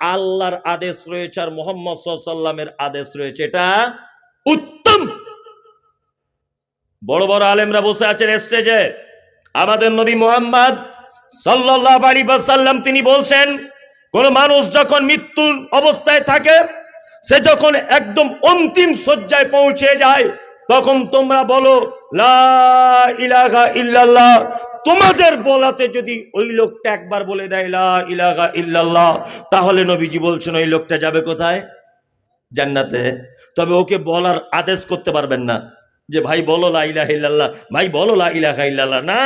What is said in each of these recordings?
আল্লাহর আদেশ রয়েছে আর মোহাম্মদ সাল্লামের আদেশ রয়েছে। এটা উত্তম। বড় বড় আলেমরা বসে আছেন স্টেজে। আমাদের নবী মোহাম্মদ ওয়াসাল্লাম তিনি বলছেন, কোন মানুষ যখন মৃত্যুর অবস্থায় থাকে, সে যখন একদম অন্তিম শয্যায় পৌঁছে যায়, তখন তোমরা বলো ইল্লাল্লাহ। তোমাদের বলাতে যদি ওই লোকটা একবার বলে দেয়, লা ইলাহা ইল্লাল্লাহ, তাহলে নবীজি বলছেন, ওই লোকটা যাবে কোথায়? জান্নাতে। তবে ওকে বলার আদেশ করতে পারবেন না, যে ভাই বলো লা ইল্লাল্লাহ। ভাই বলো লা ইলাহা ইল্লাল্লাহ। না,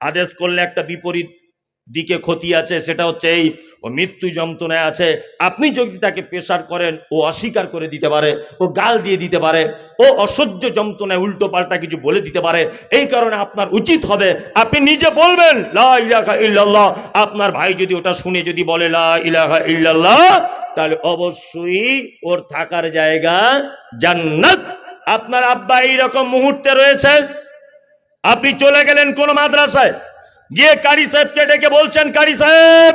আদেশ করলে একটা বিপরীত দিকে ক্ষতি আছে, সেটা হচ্ছে এই, ও মৃত্যু যন্ত্রণায় আছে। আপনি যদি তাকে প্রেশার করেন, ও অস্বীকার করে দিতে পারে, ও গাল দিয়ে দিতে পারে, ও অসহ্য যন্ত্রণায় উল্টো পাল্টা কিছু বলে দিতে পারে, এই কারণে আপনার উচিত হবে, আপনি নিজে বলবেন, লা ইলাহা ইল্লাল্লাহ। আপনার ভাই যদি ওটা শুনে যদি বলে, লা ইলাহা ইল্লাল্লাহ, তাহলে অবশ্যই ওর থাকার জায়গা জান্নাত। আপনার আব্বা এইরকম মুহূর্তে রয়েছে, আপনি চলে গেলেন কোন মাদ্রাসায়। গিয়ে কারি সাহেবকে ডেকে বলছেন, কারি সাহেব,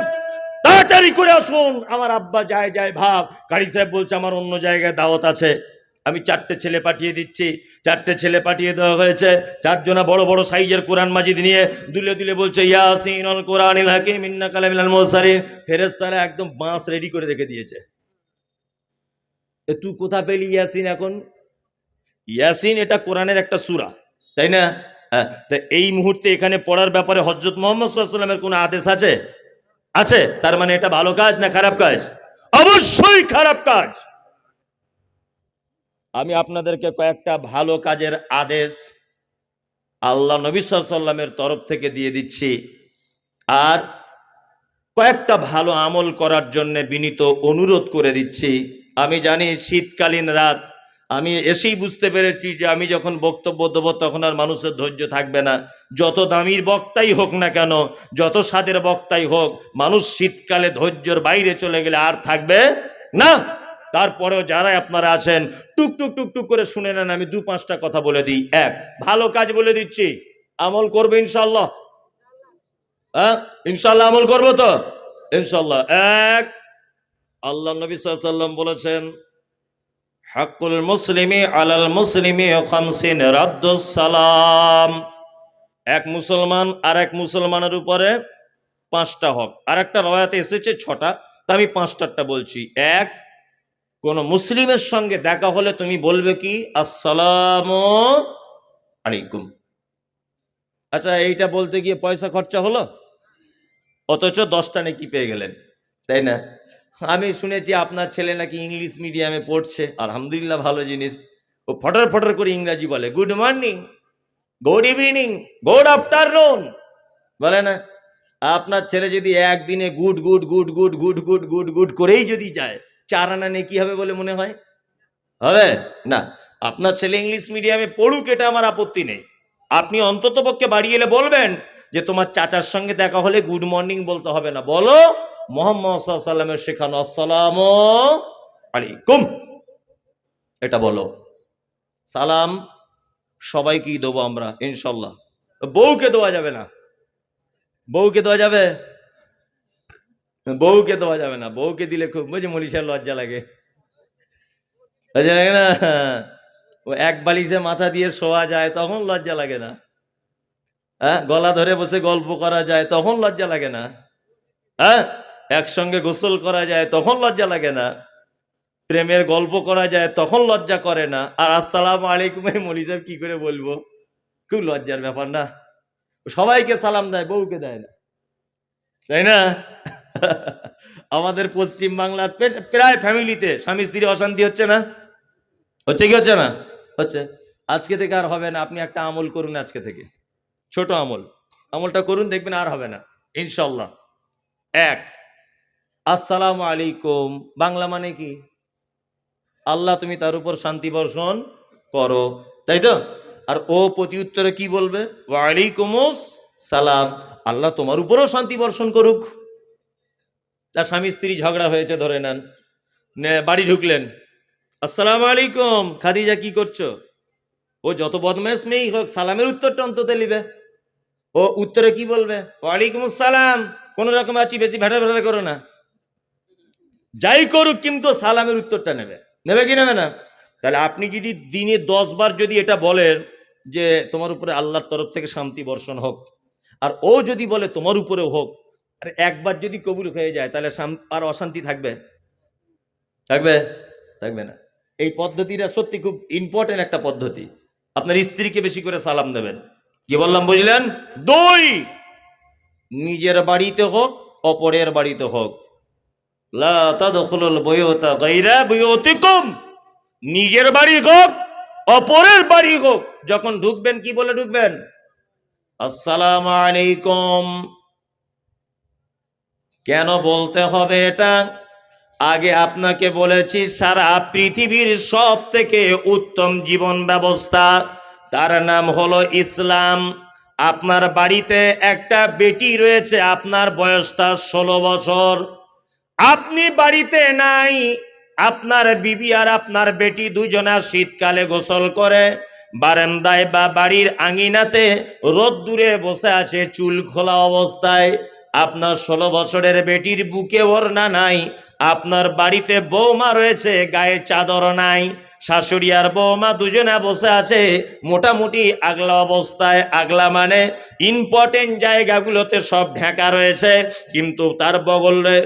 তাড়াতাড়ি করে আসুন। আমার আব্বা যায় যায়, ভাব। কারি সাহেব বলছে, আমার অন্য জায়গায় দাওয়াত আছে। আমি চারটে ছেলে পাঠিয়ে দিচ্ছি। চারটে ছেলে পাঠিয়ে দেওয়া হয়েছে। চারজনা বড় বড় সাইজের কোরআন মাজিদ নিয়ে দুলে দুলে বলছে ইয়াসিন অল কোরআনিল হাকিম ইন্না মুরসালিন। ফেরেশতারা একদম বাঁশ রেডি করে রেখে দিয়েছে। তুই কোথা পেলি ইয়াসিন এখন? ইয়াসিন এটা কোরআনের একটা সূরা, তাই না? তা এই মুহূর্তে এখানে পড়ার ব্যাপারে হজরত মোহাম্মদ সাল্লামের কোনো আদেশ আছে? আছে? তার মানে এটা ভালো কাজ না খারাপ কাজ? অবশ্যই খারাপ কাজ। আমি আপনাদেরকে কয়েকটা ভালো কাজের আদেশ আল্লাহ নবী সাল্লামের তরফ থেকে দিয়ে দিচ্ছি। আর কয়েকটা ভালো আমল করার জন্য বিনীত অনুরোধ করে দিচ্ছি। আমি জানি শীতকালীন রাত আমি এসেই বুঝতে পেরেছি যে আমি যখন বক্তব্য দেবো তখন আর মানুষের ধৈর্য থাকবে না। যত দামির বক্তাই হোক না কেন, যত স্বাদের বক্তাই হোক, মানুষ শীতকালে ধৈর্যর বাইরে চলে গেলে আর থাকবে না। তারপরেও যারা আপনারা আছেন, টুক টুক টুক টুক করে শুনে নেন, আমি দু পাঁচটা কথা বলে দিই। এক, ভালো কাজ বলে দিচ্ছি। আমল করবে ইনশাল্লাহ হ্যাঁ? ইনশাল্লাহ আমল করব তো? ইনশাল্লাহ এক, আল্লাহ নবী সাল্লাম বলেছেন হাকুল মুসলিমি আলাল মুসলিমি খামসিন সালাম এক মুসলমান আর এক মুসলমানের উপরে পাঁচটা হক। আর একটা রয়াতে এসেছে ছটা, তা আমি পাঁচটারটা বলছি। এক, কোন মুসলিমের সঙ্গে দেখা হলে তুমি বলবে কি, আসসালাম আলাইকুম। আচ্ছা এইটা বলতে গিয়ে পয়সা খরচা হলো? অথচ দশটা নাকি পেয়ে গেলেন, তাই না? আমি শুনেছি আপনার ছেলে নাকি ইংলিশ মিডিয়ামে পড়ছে। আলহামদুলিল্লাহ ভালো জিনিস। ও ফটার ফটার করে ইংরাজি বলে। Good morning good evening good afternoon বলে না। আপনার ছেলে যদি একদিনে good good good good good good good good করেই যদি যায়, চার আনা নেই কি হবে বলে মনে হয়? হবে? না। আপনার ছেলে ইংলিশ মিডিয়ামে পড়ুক, এটা আমার আপত্তি নেই। আপনি অন্তত পক্ষে বাড়ি এলে বলবেন যে, তোমার চাচার সঙ্গে দেখা হলে গুড মর্নিং বলতে হবে না। বলো মোহাম্মদ সাল্লামের শেখানো, আসসালাম আলাইকুম। এটা বলো। সালাম সবাইকেই দেবো আমরা? ইনশাল্লাহ। বউকে দেওয়া যাবে না। বউকে দেওয়া যাবে? বউকে দেওয়া যাবে না। বউকে দিলে খুব বুঝে মনীষার লজ্জা লাগে। লজ্জা লাগে না? ও এক বালিশে মাথা দিয়ে শোয়া যায়, তখন লজ্জা লাগে না। হ্যাঁ গলা ধরে বসে গল্প করা যায়, তখন লজ্জা লাগে না। হ্যাঁ? একসঙ্গে গোসল করা যায়, তখন লজ্জা লাগে না। প্রেমের গল্প করা যায়, তখন লজ্জা করে না। আর আসসালাম আলাইকুম মলি সাহেব কি করে বলব? খুব লজ্জার ব্যাপার না। সবাইকে সালাম দেয়, বউকে দেয় না। তাই না? আমাদের পশ্চিম বাংলার প্রায় ফ্যামিলিতে স্বামী স্ত্রী অশান্তি হচ্ছে না? হচ্ছে কি হচ্ছে না? হচ্ছে। আজকে থেকে আর হবে না। আপনি একটা আমল করুন আজকে থেকে। ছোট আমল। আমলটা করুন, দেখবেন আর হবে না। ইনশাল্লাহ। এক। আসসালামু আলাইকুম। বাংলা মানে কি? আল্লাহ, তুমি তার উপর শান্তি বর্ষণ করো, তাই তো? আর ও প্রতি উত্তরে কি বলবে? ওয়ালাইকুমস সালাম। আল্লাহ তোমার উপরও শান্তি বর্ষণ করুক। তার স্বামী, স্ত্রী ঝগড়া হয়েছে, ধরে নেন। বাড়ি ঢুকলেন। আসসালাম আলাইকুম, খাদিজা কি করছ? ও যত বদমাস মেয়েই হোক, সালামের উত্তরটা অন্তত নিবে ও উত্তরে কি বলবে? ওয়ালাইকুম আসসালাম কোন রকম আছি বেশি ভেটা ভেটা করো না। যাই করুক কিন্তু সালামের উত্তরটা নেবে। নেবে কি নেবে না? তাহলে আপনি যদি দিনে দশ বার যদি এটা বলেন যে তোমার উপরে আল্লাহর তরফ থেকে শান্তি বর্ষণ হোক, আর ও যদি বলে তোমার উপরেও হোক, আর একবার যদি কবুল হয়ে যায় তাহলে আর অশান্তি থাকবে? থাকবে? থাকবে না। এই পদ্ধতিটা সত্যি খুব ইম্পর্টেন্ট একটা পদ্ধতি। আপনার স্ত্রীকে বেশি করে সালাম দেবেন। কি বললাম, বুঝলেন? দুই, নিজের বাড়িতে হোক, অপরের বাড়িতে হোক। নিজের বাড়ি হোক, অপরের বাড়ি হোক, যখন ঢুকবেন, কি বলে ঢুকবেন? আসসালাম আলাইকুম। কেন বলতে হবে এটা? আগে আপনাকে বলেছি, সারা পৃথিবীর সব থেকে উত্তম জীবন ব্যবস্থা, তার নাম হলো ইসলাম। আপনার বাড়িতে একটা বেটি রয়েছে, আপনার বয়স তার ষোলো বছর। আপনি বাড়িতে নাই, আপনার বিবি আর আপনার বেটি দুজনা শীতকালে গোসল করে, বারান্দায় বা বাড়ির আঙিনাতে রোদ্দুরে বসে আছে চুল খোলা অবস্থায়। আপনার ষোলো বছরের বেটির বুকে ওড়না নাই, আপনার বাড়িতে বৌমা রয়েছে, গায়ে চাদর নাই। শাশুড়ি আর বৌমা দুজনে বসে আছে মোটামুটি আগলা অবস্থায়। আগলা মানে ইম্পর্টেন্ট জায়গাগুলোতে সব ঢাকা রয়েছে, কিন্তু তার বগলে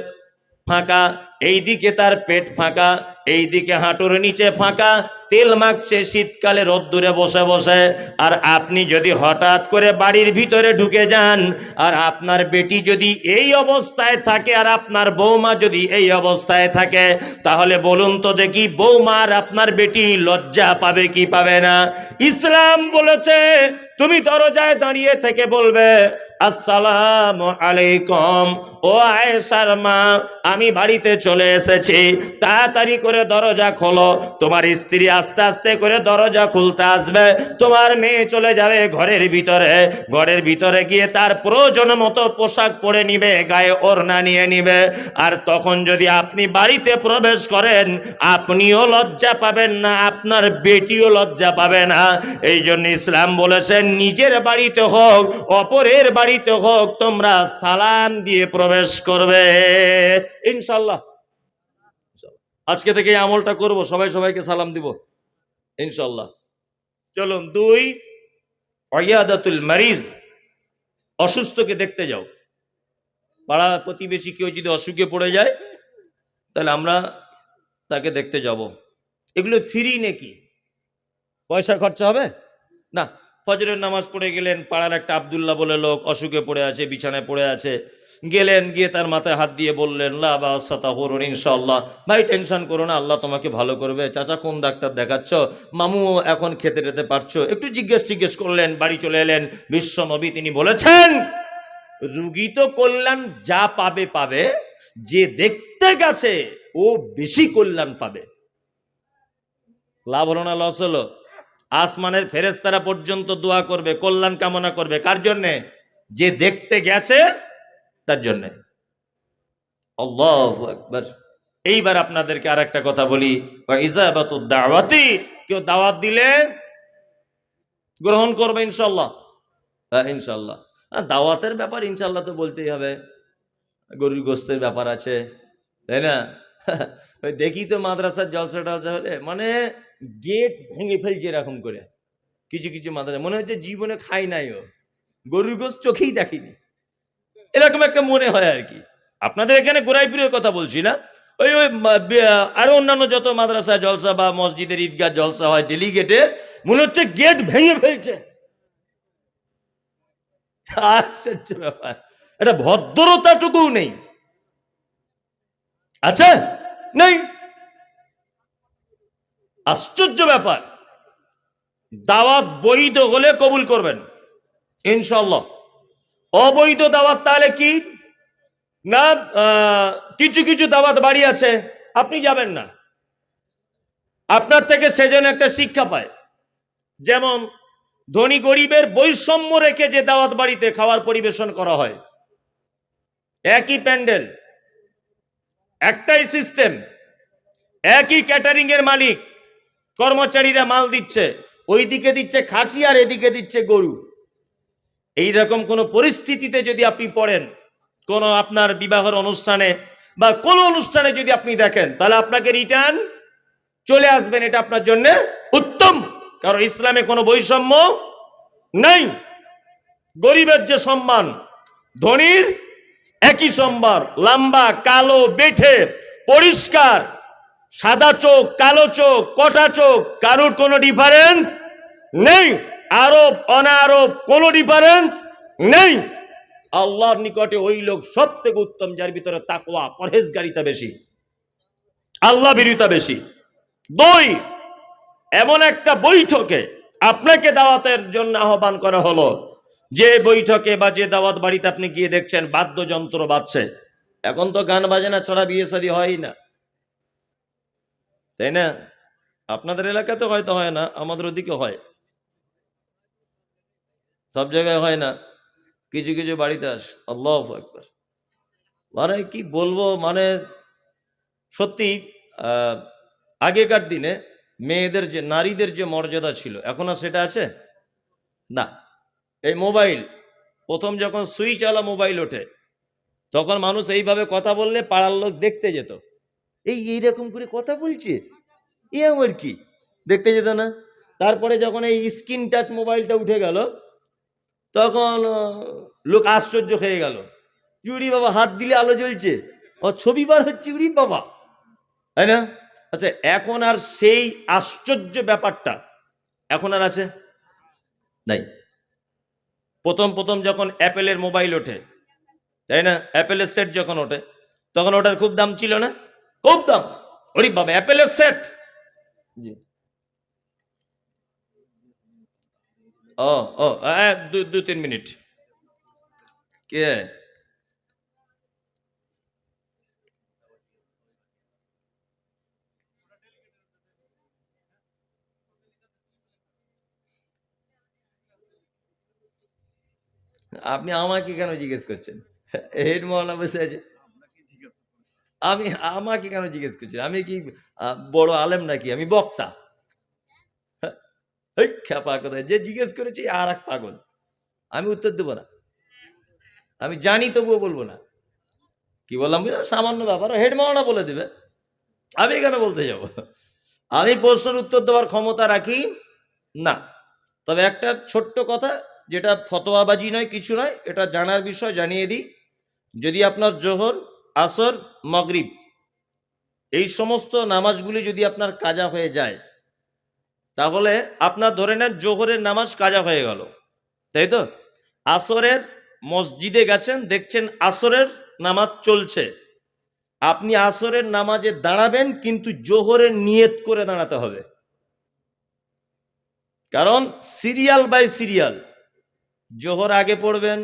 ফাঁকা এইদিকে তার পেট ফাঁকা, এইদিকে হাঁটুর নিচে ফাঁকা, তেল মাখছে শীতকালে রোদ্দুরে বসে বসে। আর আপনি যদি হঠাৎ করে বাড়ির ভিতরে ঢুকে যান, আর আপনার বেটি যদি এই অবস্থায় থাকে, আর আপনার বৌমা যদি এই অবস্থায় থাকে, তাহলে বলুন তো দেখি বৌমা আর আপনার বেটি লজ্জা পাবে কি পাবে না? ইসলাম বলেছে, তুমি দরজায় দাঁড়িয়ে থেকে বলবে, আসসালাম আলাইকুম, ও আয়েশার মা, আমি বাড়িতে চলে এসেছি। তাড়াতাড়ি করে দরজা খোলো। তোমার স্ত্রী আস্তে আস্তে করে দরজা খুলতে আসবে। তোমার মেয়ে চলে যাবে ঘরের ভিতরে। ঘরের ভিতরে গিয়ে তার প্রয়োজন মতো পোশাক পরে নিবে, গায়ে ওড়না নিয়ে নিবে। আর তখন যদি আপনি বাড়িতে প্রবেশ করেন, আপনিও লজ্জা পাবেন না, আপনার বেটিও লজ্জা পাবে না। এই জন্য ইসলাম বলেছেন নিজের বাড়িতে হোক, অপরের বাড়িতে হোক, তোমরা সালাম দিয়ে প্রবেশ করবে। ইনশাল্লাহ। আজকে থেকে আমলটা করব, সবাই সবাইকে সালাম দিব ইনশাল্লাহ চলুন, দুই অয়াদাতুল মারিজ, অসুস্থকে দেখতে যাও। পাড়া প্রতিবেশী কেউ যদি অসুখে পড়ে যায়, তাহলে আমরা তাকে দেখতে যাব। এগুলো ফ্রি নাকি? পয়সা খরচা হবে? না, ফজরের নামাজ পড়ে গেলেন, পাড়ার একটা আবদুল্লাহ বলে লোক, অসুখে পড়ে আছে, বিছানায় পড়ে আছে। গেলেন, গিয়ে তার মাথায় হাত দিয়ে বললেন, লা বা ইনশাল্লাহ ভাই, টেনশন করো না, আল্লাহ তোমাকে ভালো করবে। চাচা, কোন ডাক্তার দেখাচ্ছ? মামু, এখন খেতে টেতে পারছ? একটু জিজ্ঞেস জিজ্ঞেস করলেন, বাড়ি চলে এলেন। বিশ্ব নবী তিনি বলেছেন, রুগী তো কল্যাণ যা পাবে পাবে। যে দেখতে গেছে, ও বেশি কল্যাণ পাবে। লাভ হলো না, লস হলো? আসমানের ফেরেস্তারা পর্যন্ত দোয়া করবে, কল্যাণ কামনা করবে। কার জন্যে? যে দেখতে গেছে তার জন্যে। আল্লাহু আকবার। এইবার আপনাদেরকে আর একটা কথা বলি। দাওয়াতি, কেউ দাওয়াত দিলে গ্রহণ করবে ইনশাল্লাহ হ্যাঁ ইনশাল্লাহ আর দাওয়াতের ব্যাপার ইনশাল্লাহ তো বলতেই হবে। গরুর গোস্তের ব্যাপার আছে, তাই না? ওই দেখি তো মাদ্রাসার জলসা টলসা হলে মানে গেট ভেঙে ফেলছে এরকম করে। কিছু কিছু মাদ্রাসা, মনে হচ্ছে জীবনে খাই নাই ও। গরুর গোস্ত চোখেই দেখিনি। এরকম একটা মনে হয় আর কি। আপনাদের এখানে গোরাইপুরের কথা বলছি না? ওই ওই, মা- বে- আরও অন্যান্য যত মাদ্রাসা, জলসা বা মসজিদের ঈদগাহ, জলসা হয়, ডেলিগেটে, মনে হচ্ছে গেট ভেঙে ফেলছে। ব্যাপার। এটা ভদ্রতাটুকুও নেই। আচ্ছা নেই। আশ্চর্য ব্যাপার। দাওয়াত বৈধ হলে কবুল করবেন ইনশাল্লাহ অবৈধ দাওয়াত তাহলে কি? না কিছু কিছু দাওয়াত বাড়ি আছে, আপনি যাবেন না। আপনার থেকে সেজন্য একটা শিক্ষা পায়। যেমন, ধনী গরিবের বৈষম্য রেখে যে দাওয়াত বাড়িতে খাওয়ার পরিবেশন করা হয়। একই প্যান্ডেল, একটাই সিস্টেম, একই ক্যাটারিং এর মালিক, কর্মচারীরা মাল দিচ্ছে, ওইদিকে দিচ্ছে খাসি আর এদিকে দিচ্ছে গরু। এই রকম কোনো পরিস্থিতিতে যদি আপনি পড়েন, কোনো আপনার বিবাহের অনুষ্ঠানে বা কোনো অনুষ্ঠানে যদি আপনি দেখেন, তাহলে আপনাকে রিটার্ন চলে আসবেন, এটা আপনার জন্য উত্তম। কারণ ইসলামে কোনো বৈষম্য নেই। গরিবের যে সম্মান, ধনীর একই সম্মান, লম্বা, কালো, বেঠে, পরিষ্কার, সাদা চোখ, কালো চোখ, কটা চোখ, কারোর কোনো ডিফারেন্স নেই। আরব, অনারব, কোনো ডিফারেন্স নেই। আল্লাহর নিকটে ওই লোক সব থেকে উত্তম, যার ভিতরে তাকওয়া, পরহেজগারিতা বেশি। আল্লাহ বিরিতা বেশি। দুই, এমন একটা বৈঠকে আপনাকে দাওয়াতের জন্য আহ্বান করা হলো, যে বৈঠকে বা যে দাওয়াত বাড়িতে আপনি গিয়ে দেখছেন বাদ্যযন্ত্র বাজছে। এখন তো গান বাজনা ছাড়া বিয়ে শাদী হয় না। তাই না? আপনাদের এলাকাতে হয়তো হয় না, আমাদের ওদিকে হয়। সব জায়গায় হয় না। কিছু কিছু বাড়িতে আস। আল্লাহ একবার মানে কি বলব? মানে সত্যি আগেকার দিনে মেয়েদের যে, নারীদের যে মর্যাদা ছিল, এখন আর সেটা আছে? না। এই মোবাইল, প্রথম যখন সুইচ আলা মোবাইল ওঠে, তখন মানুষ এইভাবে কথা বললে পাড়ার লোক দেখতে যেত। এই এইরকম করে কথা বলছে? এ আমার কি? দেখতে যেত না? তারপরে যখন এই স্ক্রিন টাচ মোবাইলটা উঠে গেল তখন লোক আশ্চর্য হয়ে গেল। ইউরি বাবা হাত দিলে আলো জ্বলছে। ও ছবি বার হচ্ছে উড়ি বাবা। তাই না? আচ্ছা এখন আর সেই আশ্চর্য ব্যাপারটা এখন আর আছে? নাই। প্রথম প্রথম যখন অ্যাপেলের মোবাইল ওঠে, তাই না? অ্যাপেলের সেট যখন ওঠে, তখন ওটার খুব দাম ছিল না? খুব দাম। ওরে বাবা, অ্যাপেলের সেট? জি। ও ও দু দু তিন মিনিট। কে? আপনি আমাকে কেন জিজ্ঞেস করছেন? হেড মহলা বসে আছে। আমি আমাকে কেন জিজ্ঞেস করছেন? আমি কি বড় আলেম নাকি? আমি বক্তা। এই খ্যাপা যে জিজ্ঞেস করেছে আর এক পাগল। আমি উত্তর দেবো না। আমি জানি, তবুও বলব না। কি বললাম সামান্য ব্যাপার। হেড মহলা বলে দেবে। আমি কেন বলতে যাব। আমি প্রশ্নের উত্তর দেওয়ার ক্ষমতা রাখি? না। তবে একটা ছোট্ট কথা, যেটা ফতোয়াবাজি নয়, কিছু নয়, এটা জানার বিষয় জানিয়ে দিই। যদি আপনার জোহর, আসর, মগরিব, এই সমস্ত নামাজগুলি যদি আপনার কাজা হয়ে যায় তাহলে আপনার ধরে নেন জোহরের নামাজ কাজা হয়ে গেল। তাই তো? আসরের মসজিদে গেছেন, দেখছেন আসরের নামাজ চলছে। আপনি আসরের নামাজে দাঁড়াবেন, কিন্তু জোহরের নিয়ত করে দাঁড়াতে হবে। কারণ সিরিয়াল বাই সিরিয়াল, জোহর আগে পড়বেন,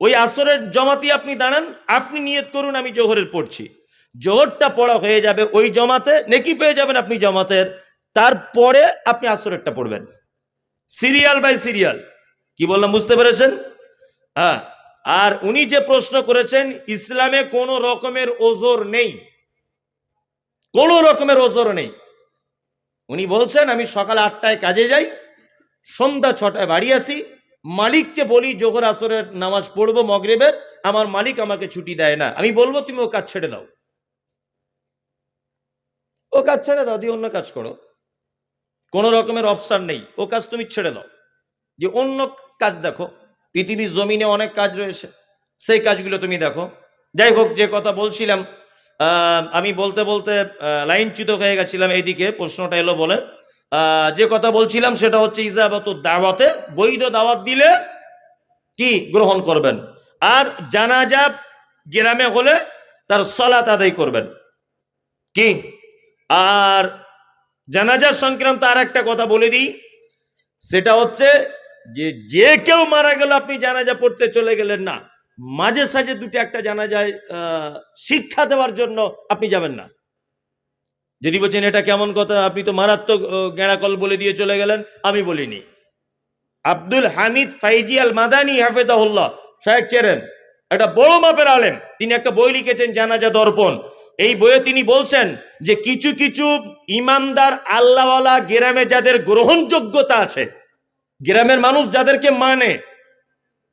ওই আসরের জমাতি আপনি দাঁড়ান, আপনি নিয়ত করুন, আমি জোহরের পড়ছি। জোহরটা পড়া হয়ে যাবে ওই জমাতে, নেকি পেয়ে যাবেন আপনি জমাতের। তারপরে আপনি আসরেরটা পড়বেন। Serial by serial. কি বললাম, বুঝতে পেরেছেন? হ্যাঁ আর উনি যে প্রশ্ন করেছেন, ইসলামে কোনো রকমের ওজোর নেই। কোনো রকমের ওজোর নেই। উনি বলছেন, আমি সকাল আটটায় কাজে যাই, সন্ধ্যা ছটায় বাড়ি আসি, মালিককে বলি, জোহর আসরের নামাজ পড়ব মগরেবের, আমার মালিক আমাকে ছুটি দেয় না। আমি বলব, তুমি ও কাজ ছেড়ে দাও। ও কাজ ছেড়ে দাও, দিয়ে অন্য কাজ করো। কোনো রকমের অপশান নেই। ও কাজ তুমি ছেড়ে দাও। যে অন্য কাজ দেখো, পৃথিবীর জমিনে অনেক কাজ রয়েছে। সেই কাজগুলো তুমি দেখো। যাই হোক, যে কথা বলছিলাম আমি বলতে বলতে লাইনচ্যুত হয়ে গেছিলাম এইদিকে, প্রশ্নটা এলো বলে। যে কথা বলছিলাম সেটা হচ্ছে ইজাবত দাওয়াতে, বৈধ দাওয়াত দিলে কি গ্রহণ করবেন? আর জানাজা গ্রামে হলে তার সলাত আদায় করবেন। কি? আর জানাজা সংক্রান্ত আর একটা কথা বলে দিই। সেটা হচ্ছে যে যে কেউ মারা গেল, আপনি জানাজা পড়তে চলে গেলেন না। মাঝে সাঝে দুটো একটা জানাজায় শিক্ষা দেওয়ার জন্য আপনি যাবেন না। যদি বলছেন, এটা কেমন কথা? আপনি তো মারাত্মক গেঁড়াকল বলে দিয়ে চলে গেলেন। আমি বলিনি। আব্দুল হামিদ ফাইজি আল মাদানি হাফেদাহুল্লাহ শাহেক চেরেন একটা বড় মাপের আলেম। তিনি একটা বই লিখেছেন, জানাজা দর্পণ। এই বইয়ে তিনি বলছেন যে কিছু কিছু ইমানদার আল্লাহওয়ালা গ্রামে যাদের গ্রহণযোগ্যতা আছে, গ্রামের মানুষ যাদেরকে মানে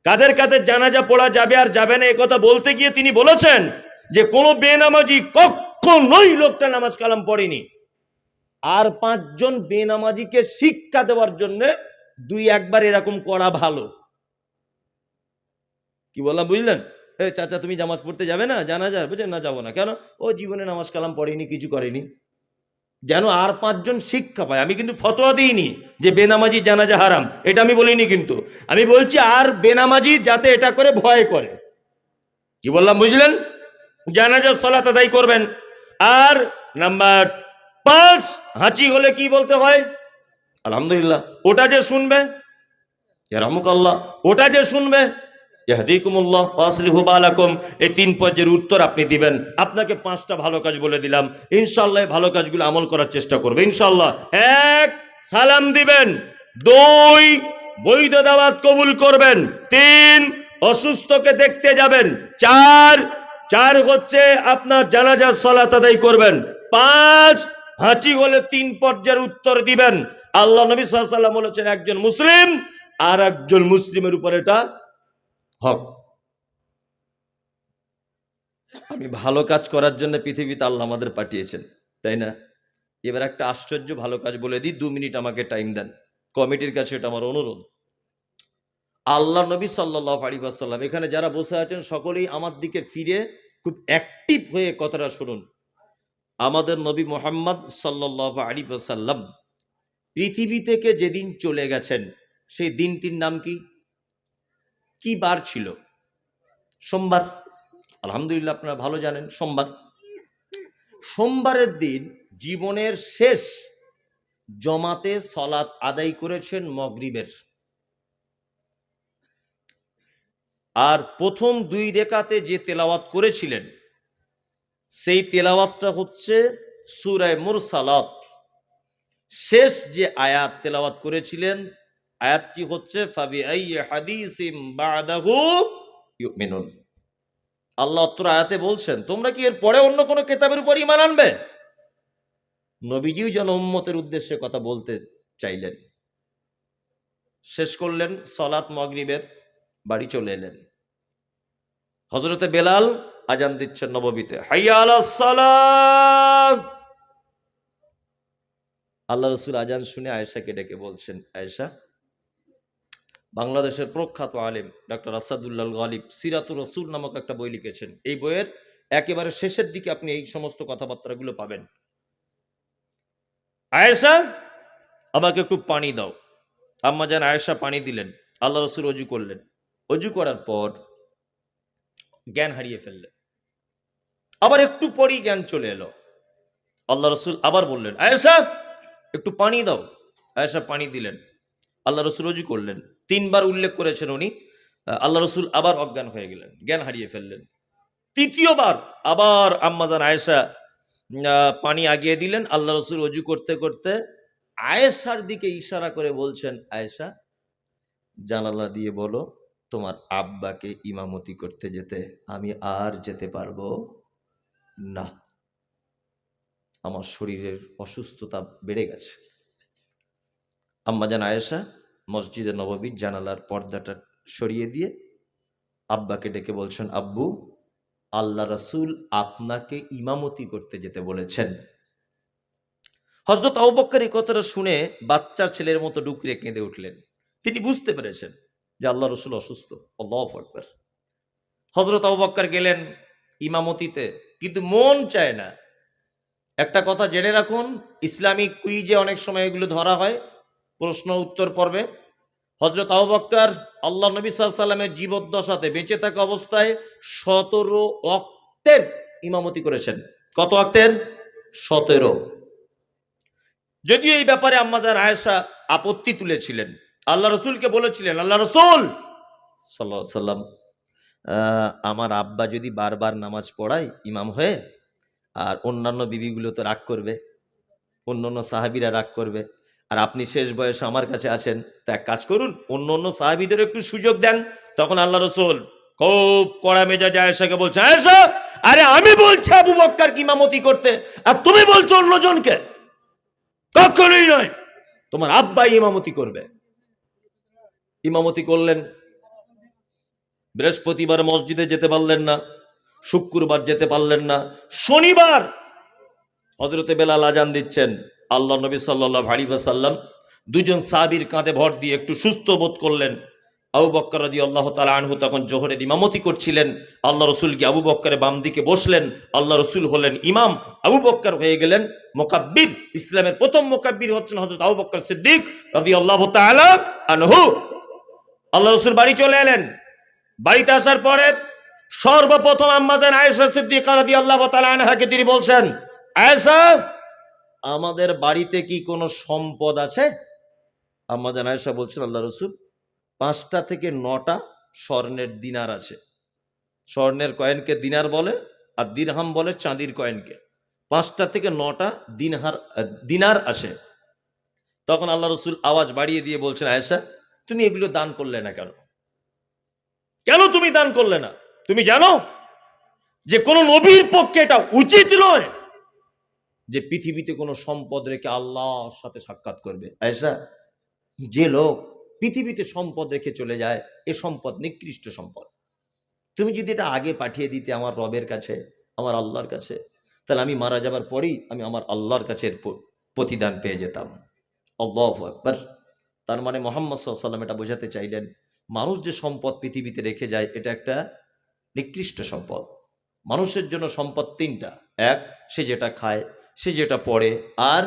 কাদের কাদের জানাজা পড়া যাবে আর যাবে না কথা বলতে গিয়ে তিনি বলেছেন যে কোনো বেনামাজি কখনোই লোকটা নামাজ কালাম পড়েনি। আর পাঁচজন বেনামাজিকে শিক্ষা দেওয়ার জন্য দুই একবার এরকম করা ভালো। কি বললাম, বুঝলেন? চাচা, তুমি জামাজ পড়তে যাবে না? জানা যায়? বুঝলেন না, যাব না। কেন? ও জীবনে নামাজ কালাম পড়েনি, কিছু করেনি। যেন আর পাঁচজন শিক্ষা পায়। আমি কিন্তু ফতোয়া দিইনি যে বেনামাজি জানাজা হারাম। এটা আমি বলিনি কিন্তু। আমি বলছি, আর বেনামাজি যাতে এটা করে ভয় করে। কি বললাম, বুঝলেন? জানাজার সালাত আদায় করবেন। আর নাম্বার পাঁচ, হাঁচি হলে কি বলতে হয়? আলহামদুলিল্লাহ। ওটা যে শুনবে? রামুকাল্লাহ ওটা যে শুনবে? ইয়াহদিকুমুল্লাহ ওয়াসলিহু বালাকুম। এই তিন পর্যায়ের উত্তর আপনি দিবেন। আপনাকে পাঁচটা ভালো কাজ বলে দিলাম। ইনশাআল্লাহ এই ভালো কাজগুলো আমল করার চেষ্টা করবে। ইনশাআল্লাহ এক, সালাম দিবেন। দুই বৈধ দাওয়াত কবুল করবেন। তিন, অসুস্থকে দেখতে যাবেন। চার চার হচ্ছে আপনার জানাজার সলাত আদায় করবেন। পাঁচ, হাঁচি হলে তিন পর্যায়ের উত্তর দিবেন। আল্লাহ নবী সাল্লাম বলেছেন, একজন মুসলিম আর একজন মুসলিমের উপর এটা হক। আমি ভালো কাজ করার জন্য পৃথিবীতে আল্লাহ আমাদের পাঠিয়েছেন, তাই না? এবার একটা আশ্চর্য ভালো কাজ বলে দিই, দু মিনিট আমাকে টাইম দেন। কমিটির কাছে এটা আমার অনুরোধ। আল্লাহ নবী সাল্লাহ আলী আসাল্লাম এখানে যারা বসে আছেন সকলেই আমার দিকে ফিরে খুব অ্যাক্টিভ হয়ে কথাটা শুনুন। আমাদের নবী মোহাম্মদ সাল্লাহ আলী সাল্লাম পৃথিবী থেকে যেদিন চলে গেছেন, সেই দিনটির নাম কি? কি বার ছিল? সোমবার। আলহামদুলিল্লাহ, আপনারা ভালো জানেন, সোমবার। সোমবারের দিন জীবনের শেষ জমাতে সলাৎ আদায় করেছেন মগরিবের। আর প্রথম দুই রেখাতে যে তেলাওয়াত করেছিলেন, সেই তেলাওয়াতটা হচ্ছে সুরায় মুরসালাত। শেষ যে আয়াত তেলাওয়াত করেছিলেন আয়াতটি হচ্ছে আল্লাহ অত্র আয়াতে বলছেন, তোমরা কি এর পরে অন্য কোনো কেতাবের উপর ইমান আনবে? নবীজিও যেন উম্মতের উদ্দেশ্যে কথা বলতে চাইলেন। শেষ করলেন, সলাত মগরিবের বাড়ি চলে এলেন। হজরতে বেলাল আজান দিচ্ছেন নববীতে আল্লাহ রসুল আজান শুনে আয়েশাকে ডেকে বলছেন, আয়েশা বাংলাদেশের প্রখ্যাত আলেম ডক্টর আসাদুল্লাহ গালিব সিরাতুর রসুল নামক একটা বই লিখেছেন। এই বইয়ের একেবারে শেষের দিকে আপনি এই সমস্ত কথাবার্তাগুলো পাবেন। আয়েশা, আমাকে একটু পানি দাও। আম্মা যেন আয়েশা পানি দিলেন। আল্লাহ রসুল অজু করলেন। অজু করার পর জ্ঞান হারিয়ে ফেললেন। আবার একটু পরই জ্ঞান চলে এলো। আল্লাহ রসুল আবার বললেন, আয়েশা, একটু পানি দাও। আয়েশা পানি দিলেন। আল্লাহ রসুল অজু করলেন। তিনবার উল্লেখ করেছেন উনি আল্লাহ রসুল আবার অজ্ঞান হয়ে গেলেন, জ্ঞান হারিয়ে ফেললেন। তৃতীয়বার আবার আম্মাজান আয়েশা পানি আগিয়ে দিলেন, আল্লাহ রসুল অজু করতে করতে আয়েশার দিকে ইশারা করে বলছেন, আয়েশা, জানালা দিয়ে বলো, তোমার আব্বাকে ইমামতি করতে যেতে আমি আর যেতে পারব না। আমার শরীরের অসুস্থতা বেড়ে গেছে। আম্মাজান আয়েশা মসজিদে নববীর জানালার পর্দাটা সরিয়ে দিয়ে আব্বাকে ডেকে বলছেন, আব্বু, আল্লাহ রসুল আপনাকে ইমামতি করতে যেতে বলেছেন। হজরত আবুবক্কর এই কথাটা শুনে বাচ্চা ছেলের মতো ডুকরে কেঁদে উঠলেন। তিনি বুঝতে পেরেছেন যে আল্লাহ রসুল অসুস্থ। আল্লাহ আকবর। হজরত আবুবক্কর গেলেন ইমামতিতে, কিন্তু মন চায় না। একটা কথা জেনে রাখুন, ইসলামিক কুইজে অনেক সময় এগুলো ধরা হয়। প্রশ্ন উত্তর পর্বে। হজরত আবুবক্কর আল্লাহ নবী সাল্লামের জীবদ্দশাতে বেঁচে থাকা অবস্থায় সতেরো অক্তের ইমামতি করেছেন। কত অক্তের সতেরো। যদিও এই ব্যাপারে আম্মাজার আয়েশা আপত্তি তুলেছিলেন। আল্লাহ রসুলকে বলেছিলেন, আল্লাহ রসুল! সাল্লাহ সাল্লাম আমার আব্বা যদি বারবার নামাজ পড়ায় ইমাম হয়ে, আর অন্যান্য বিবিগুলো তো রাগ করবে, অন্যান্য সাহাবিরা রাগ করবে আর আপনি শেষ বয়সে আমার কাছে আছেন তা এক কাজ করুন, অন্য অন্য সাহাবিদের একটু সুযোগ দেন। তখন আল্লাহ রসুল খুব কড়া মেজাজ আয়েশাকে বলছে আয়েশা, আরে আমি বলছি আবু বক্কার ইমামতি করতে, আর তুমি বলছো অন্যজনকে কখনোই নয়, তোমার আব্বাই ইমামতি করবে। ইমামতি করলেন, বৃহস্পতিবার মসজিদে যেতে পারলেন না, শুক্রবার যেতে পারলেন না, শনিবার হজরতে বেলাল আজান দিচ্ছেন। আল্লাহ নবী সাল্লাহ আলী সাল্লাম দুজন সাবির কাঁধে ভর দিয়ে একটু সুস্থ বোধ করলেন। আবু বক্কর রাদি আল্লাহ তালা আনহু তখন জোহরের ইমামতি করছিলেন। আল্লাহ রসুল গিয়ে আবু বক্করের বাম দিকে বসলেন? আল্লাহ রসুল হলেন ইমাম। আবু বক্কর হয়ে গেলেন মোকাব্বির। ইসলামের প্রথম মোকাব্বির হচ্ছেন হজরত আবু বক্কর সিদ্দিক রাদি আল্লাহ আনহু। আল্লাহ রসুল বাড়ি চলে এলেন। বাড়িতে আসার পরে সর্বপ্রথম আম্মাজান আয়েশা সিদ্দিকা আল্লাহ তালা আনহাকে তিনি বলছেন, আয়েশা আমাদের বাড়িতে কি কোনো সম্পদ আছে? আম্মাজান আয়েশা বলছেন, আল্লাহ রসুল, পাঁচটা থেকে নটা স্বর্ণের দিনার আছে। স্বর্ণের কয়েনকে দিনার বলে, আর দিরহাম বলে চাঁদির কয়েনকে। পাঁচটা থেকে নটা দিনহার দিনার আসে। তখন আল্লাহ রসুল আওয়াজ বাড়িয়ে দিয়ে বলছেন, আয়েশা, তুমি এগুলো দান করলে না কেন? কেন তুমি দান করলে না? তুমি জানো যে কোন নবীর পক্ষে এটা উচিত নয় যে পৃথিবীতে কোনো সম্পদ রেখে আল্লাহর সাথে সাক্ষাৎ করবে। আয়সা যে লোক পৃথিবীতে সম্পদ রেখে চলে যায়, এ সম্পদ নিকৃষ্ট সম্পদ। তুমি যদি এটা আগে পাঠিয়ে দিতে আমার রবের কাছে, আমার আল্লাহর কাছে, তাহলে আমি মারা যাবার পরেই আমি আমার আল্লাহর কাছে প্রতিদান পেয়ে যেতাম। আল্লাহ আকবর। তার মানে মোহাম্মদ সাল্লাম এটা বোঝাতে চাইলেন, মানুষ যে সম্পদ পৃথিবীতে রেখে যায়, এটা একটা নিকৃষ্ট সম্পদ। মানুষের জন্য সম্পদ তিনটা। এক সে যেটা খায় সে যেটা পড়ে আর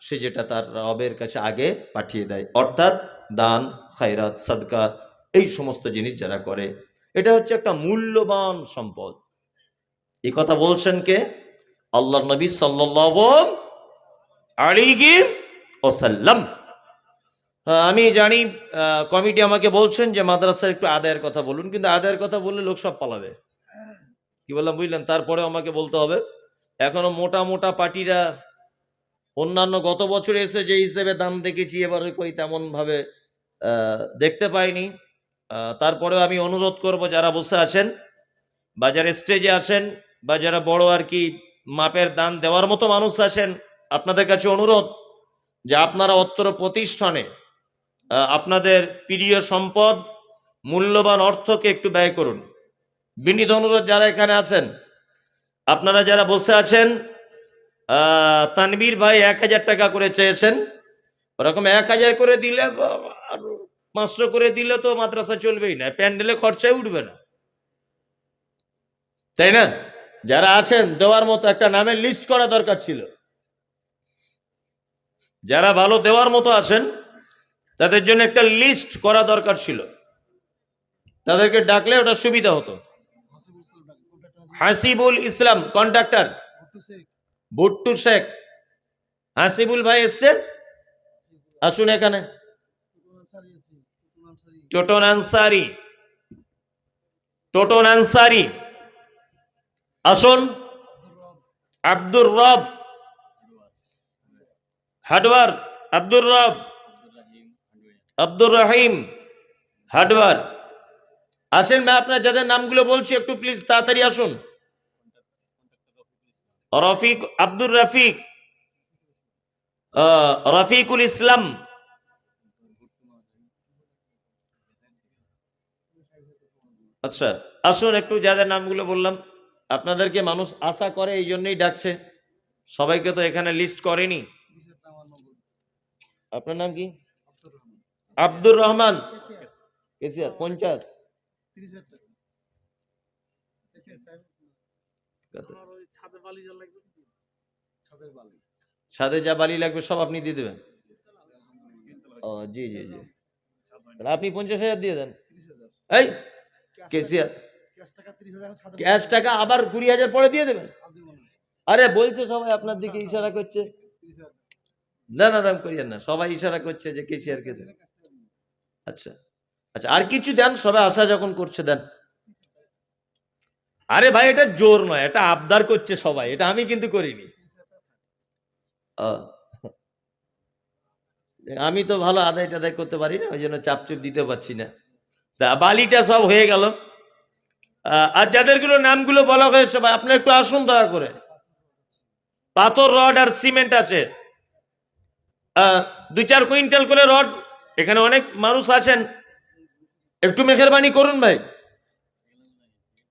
সে যেটা তার রবের কাছে আগে পাঠিয়ে দেয়। অর্থাৎ দান খায়রাত সাদকা এই সমস্ত জিনিস যারা করে এটা হচ্ছে একটা মূল্যবান সম্পদ। এই কথা বলছেন কে? আল্লাহ নবী সাল্লাহ আলিহি ওসাল্লাম আহ, আমি জানি কমিটি আমাকে বলছেন যে মাদ্রাসার একটু আদায়ের কথা বলুন কিন্তু আদায়ের কথা বললে লোক সব পালাবে। কি বললাম বুঝলেন? তারপরে আমাকে বলতে হবে। এখনও মোটা মোটা পার্টিরা অন্যান্য গত বছর এসে যে হিসেবে দাম দেখেছি, এবারে কই তেমন ভাবে দেখতে পাইনি। তারপরেও আমি অনুরোধ করব যারা বসে আছেন বা যারা স্টেজে আছেন বা যারা বড় আর কি মাপের দান দেওয়ার মতো মানুষ আছেন, আপনাদের কাছে অনুরোধ যে আপনারা অত্র প্রতিষ্ঠানে আপনাদের প্রিয় সম্পদ, মূল্যবান অর্থকে একটু ব্যয় করুন। বিনীত অনুরোধ যারা এখানে আছেন, আপনারা যারা বসে আছেন তানবীর ভাই এক হাজার টাকা করে চেয়েছেন। ওরকম এক হাজার করে দিলে আর পাঁচশো করে দিলে তো মাদ্রাসা চলবেই না, প্যান্ডেলে খরচাই উঠবে না। তাই না? যারা আছেন, দেওয়ার মতো একটা নামের লিস্ট করা দরকার ছিল। যারা ভালো দেওয়ার মতো আছেন, তাদের জন্য একটা লিস্ট করা দরকার ছিল। তাদেরকে ডাকলে ওটা সুবিধা হতো। হাসিবুল ইসলাম কন্ট্রাক্টর ভুট্টু শেখ। হাসিবুল ভাই এসছে? আসুন এখানে। টোটন আনসারি। টোটন আনসারি। আসুন। আব্দুর রব। হাডওয়ার আব্দুর রব। আব্দুর রহিম। হাডওয়ার আসেন ভাই, আপনার যাদের নামগুলো বলছি, একটু প্লিজ তাড়াতাড়ি আসুন। রফিক, আব্দুর রফিক রফিকুল ইসলাম। আচ্ছা আসুন, একটু যাদের নামগুলো বললাম, আপনাদেরকে মানুষ আশা করে, এই জন্যই ডাকছে। সবাইকে তো এখানে লিস্ট করেনি। আপনার নাম কি? আব্দুর রহমান। পঞ্চাশ। সাথে যা বালি। লাগবে সব আপনি দিয়ে দেবেন? ও জি জি জি। তাহলে আপনি পঞ্চাশ হাজার দিয়ে দেন। এই কেসিয়ার। ক্যাশ টাকা আবার কুড়ি হাজার পরে দিয়ে দেবেন? আরে বলছে সবাই আপনার দিকে ইশারা করছে। না না রাম করিয়েন না। সবাই ইশারা করছে যে কেসিয়ারকে দেন। আচ্ছা। আচ্ছা আর কিছু দেন, সবাই আশা যখন করছে, দেন। আরে ভাই, এটা জোর নয়, এটা আবদার করছে সবাই, এটা আমি কিন্তু করিনি। আমি তো ভালো আদায় টাদায় করতে পারি না, ওই জন্য চাপচুপ দিতে পারছি না। তা বালিটা সব হয়ে গেল। আর যাদেরগুলো নামগুলো বলা হয়েছে ভাই আপনি একটু আসুন দয়া করে। পাথর, রড আর সিমেন্ট আছে। দুই চার কুইন্টাল করে রড, এখানে অনেক মানুষ আছেন। একটু মেহরবানি করুন ভাই।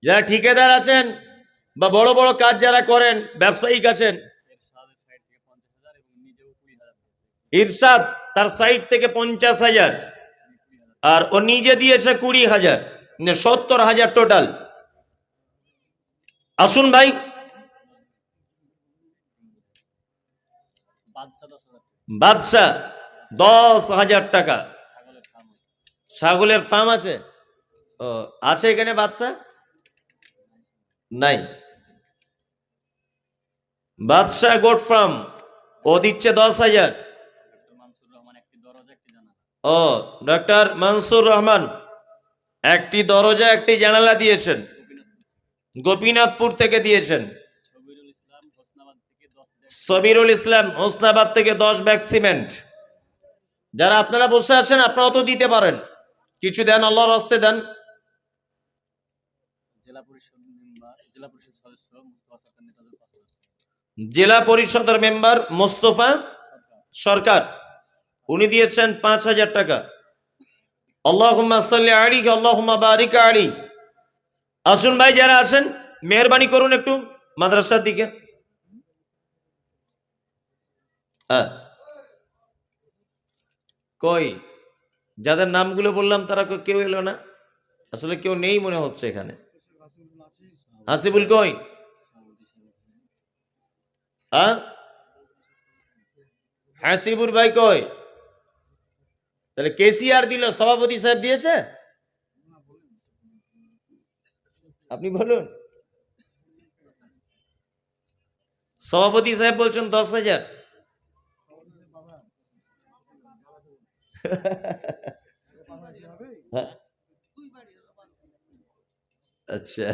যারা ঠিকাদার আছেন বা বড় বড় কাজ যারা করেন ব্যবসায়িক আছেন ইরশাদ তার সাইড থেকে পঞ্চাশ হাজার আর ও নিজে দিয়েছে কুড়ি হাজার মানে সত্তর হাজার টোটাল আসুন ভাই। বাদশাহ দশ হাজার টাকা। ছাগলের ফার্ম আছে? ও, আছে এখানে বাদশাহ নাই। বাদশাহ গোট ফার্ম, ও দিচ্ছে দশ হাজার। ও, ডক্টর মানসুর রহমান, একটি দরজা, একটি জানালা দিয়েছেন। গোপীনাথপুর থেকে দিয়েছেন। সবিরুল ইসলাম, হোসনাবাদ থেকে দশ ব্যাগ সিমেন্ট। যারা আপনারা বসে আছেন, আপনারাও তো দিতে পারেন। কিছু দেন আল্লাহর হস্তে দেন। জেলা পরিষদ মেম্বার জেলা পরিষদ সদস্য মুস্তফা সরকার নেতাদের কথা জেলা পরিষদের মেম্বার মোস্তফা সরকার। উনি দিয়েছেন পাঁচ হাজার টাকা। আল্লাহুম্মা সাল্লি আলী আল্লাহুম্মা বারিক আলী আসুন ভাই যারা আছেন মেহরবানি করুন একটু মাদ্রাসার দিকে। কই? যাদের নামগুলো বললাম তারা কেউ এলো না? আসলে কেউ নেই মনে হচ্ছে এখানে। হাসিবুল কই? হ্যাঁ? হাসিবুর ভাই কই? তাহলে কেসিআর দিল, সভাপতি সাহেব দিয়েছে? আপনি বলুন। সভাপতি সাহেব বলছেন দশ হাজার। আচ্ছা।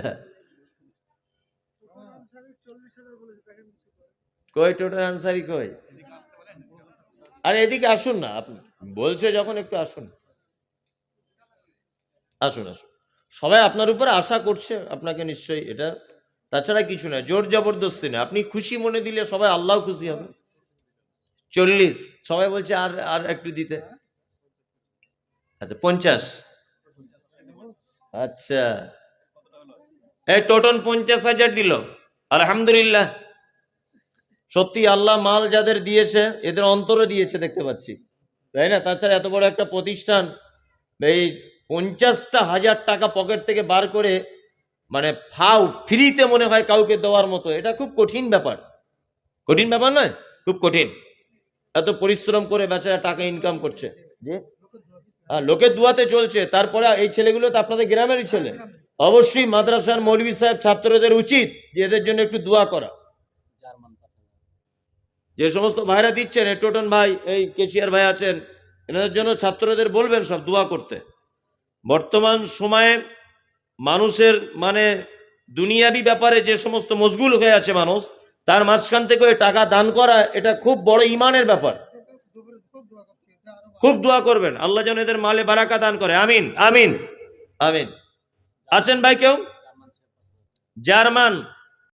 কই টোটাল আনসারি কই? আরে এদিকে আসুন না আপনি বলছে যখন একটু আসুন। আসুন আসুন। সবাই আপনার উপর আশা করছে আপনাকে নিশ্চয়ই এটা। তাছাড়া কিছু না জোর জবরদস্তি না আপনি খুশি মনে দিলে সবাই আল্লাহ খুশি হবে। চল্লিশ সবাই বলছে আর আর একটু দিতে। আচ্ছা পঞ্চাশ। আচ্ছা। এই টোটন পঞ্চাশ হাজার দিল। আলহামদুলিল্লাহ। সত্যি আল্লাহ মাল যাদের দিয়েছে, এদের অন্তরে দিয়েছে দেখতে পাচ্ছি। তাই না? তাছাড়া এত বড় একটা প্রতিষ্ঠান, এই পঞ্চাশটা হাজার টাকা পকেট থেকে বার করে মানে ফাও, ফ্রিতে মনে হয় কাউকে দেওয়ার মতো। এটা খুব কঠিন ব্যাপার। কঠিন ব্যাপার নয়, খুব কঠিন। এত পরিশ্রম করে বেচারা টাকা ইনকাম করছে। যে হ্যাঁ লোকের দুয়াতে চলছে। তারপরে এই ছেলেগুলো তো আপনাদের গ্রামেরই ছেলে। অবশ্যই মাদ্রাসার মৌলভী সাহেব ছাত্রদের উচিত যে এদের জন্য একটু দোয়া করা। যে সমস্ত ভাইরা দিচ্ছেন টোটন ভাই এই কেশিয়ার ভাই আছেন এনাদের জন্য ছাত্রদের বলবেন সব দোয়া করতে। বর্তমান সময়ে মানুষের মানে দুনিয়াবি ব্যাপারে যে সমস্ত মশগুল হয়ে আছে মানুষ তার মাঝখান থেকে টাকা দান করা এটা খুব বড় ইমানের ব্যাপার। খুব দোয়া করবেন। আল্লাহ যেন এদের মালে বারাকা দান করে। আমিন আমিন। আমিন। আছেন ভাই কেউ? জার্মান।